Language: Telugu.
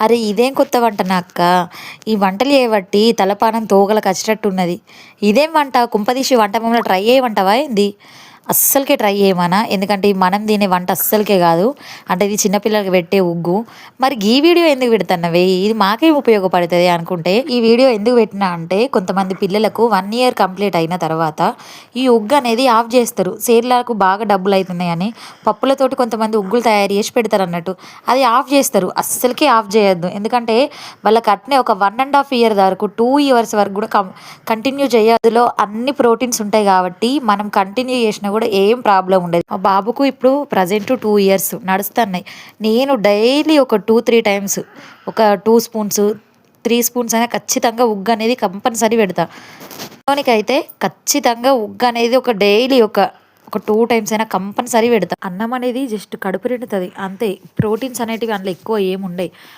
అరే ఇదేం కొత్త వంట అక్క? ఈ వంటలు చేయబట్టి తలపానం తోగల కచ్చినట్టున్నది ఇదేం వంట? కుంపదీసి వంట మమ్మల్ని ట్రై చేయమంటావా ఏంది? అస్సలకే ట్రై చేయమనా? ఎందుకంటే మనం తినే వంట అస్సలకే కాదు. అంటే ఇది చిన్నపిల్లలకి పెట్టే ఉగ్గు. మరి ఈ వీడియో ఎందుకు పెడుతున్నవే? ఇది మాకేం ఉపయోగపడుతుంది అనుకుంటే ఈ వీడియో ఎందుకు పెట్టినా అంటే కొంతమంది పిల్లలకు వన్ ఇయర్ కంప్లీట్ అయిన తర్వాత ఈ ఉగ్గు అనేది ఆఫ్ చేస్తారు. సేర్లకు బాగా డబ్బులు అవుతున్నాయని పప్పులతోటి కొంతమంది ఉగ్గులు తయారు చేసి పెడతారు అన్నట్టు. అది ఆఫ్ చేస్తారు. అస్సలకే ఆఫ్ చేయొద్దు. ఎందుకంటే వాళ్ళకి అట్నే ఒక వన్ అండ్ హాఫ్ ఇయర్ వరకు టూ ఇయర్స్ వరకు కూడా కం కంటిన్యూ చేయదులో. అన్ని ప్రోటీన్స్ ఉంటాయి కాబట్టి మనం కంటిన్యూ చేసినా కూడా ఏం ప్రాబ్లం ఉండేది. మా బాబుకు ఇప్పుడు ప్రజెంట్ టూ ఇయర్స్ నడుస్తున్నాయి. నేను డైలీ ఒక టూ త్రీ టైమ్స్ ఒక టూ స్పూన్స్ త్రీ స్పూన్స్ అయినా ఖచ్చితంగా ఉగ్గు అనేది కంపల్సరీ పెడతా. అయితే ఖచ్చితంగా ఉగ్గు అనేది ఒక డైలీ ఒక ఒక టూ టైమ్స్ అయినా కంపల్సరీ పెడతా. అన్నం అనేది జస్ట్ కడుపు నిండుతుంది. అంతే. ప్రోటీన్స్ అనేటివి అందులో ఎక్కువ ఏమి